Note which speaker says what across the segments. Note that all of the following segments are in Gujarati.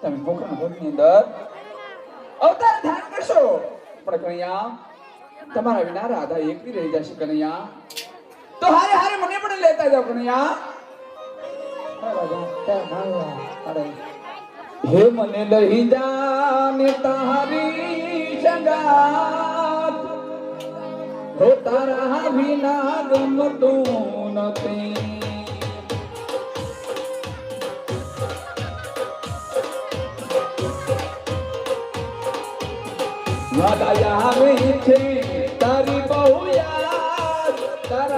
Speaker 1: તમે પોખરણ ભૂમિની અંદર અવતાર ધારણ કરશો. પણ કનૈયા, તમારા વિના રાધા એકલી રહી જશે કનૈયા. તો હારે હારે મને પણ લેતા જાઓ કનૈયા. હે મને લઈ જા ને તારી સંગાત. હો તારા વિના ગમતું નથી. વાદા આવે છે તારી બહુ યાદ તારા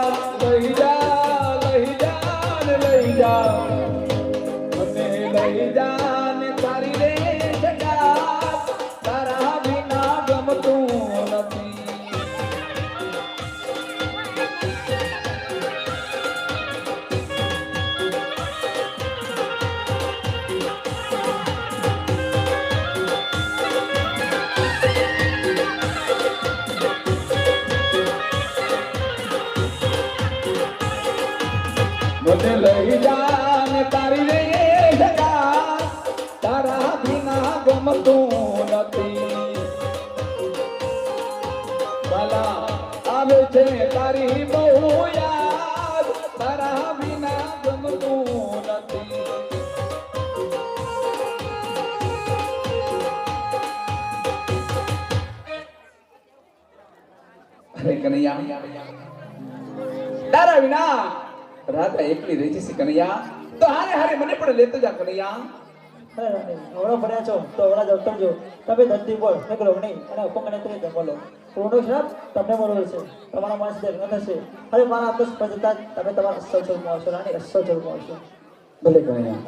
Speaker 1: લઈ જા. મને લઈ જા. મને લઈ જા ને તારી રે જગા. તારા વિના ગમતું નથી. ભલા આવે છે તારી બહુ યાદ. તારા વિના રાધા એકલી રહી જશે કનૈયા. તો હારે હારે મને પણ લેતો જા કનૈયા.
Speaker 2: હવડા ભણ્યા છો તો હવડા જ ઉતરજો. તમે ધરતી પર નીકળો નહીં અને હુકમ ને તે બોલો. પૂર્ણો શ્રાપ તમને મળ્યો છે. તમારા માણસ ન થશે હવે મારા આપસ પજતા તમે તમારા અસલ સ્વરૂપમાં આવશો રાણી અસલ સ્વરૂપમાં આવશો.
Speaker 1: ભલે કનૈયા.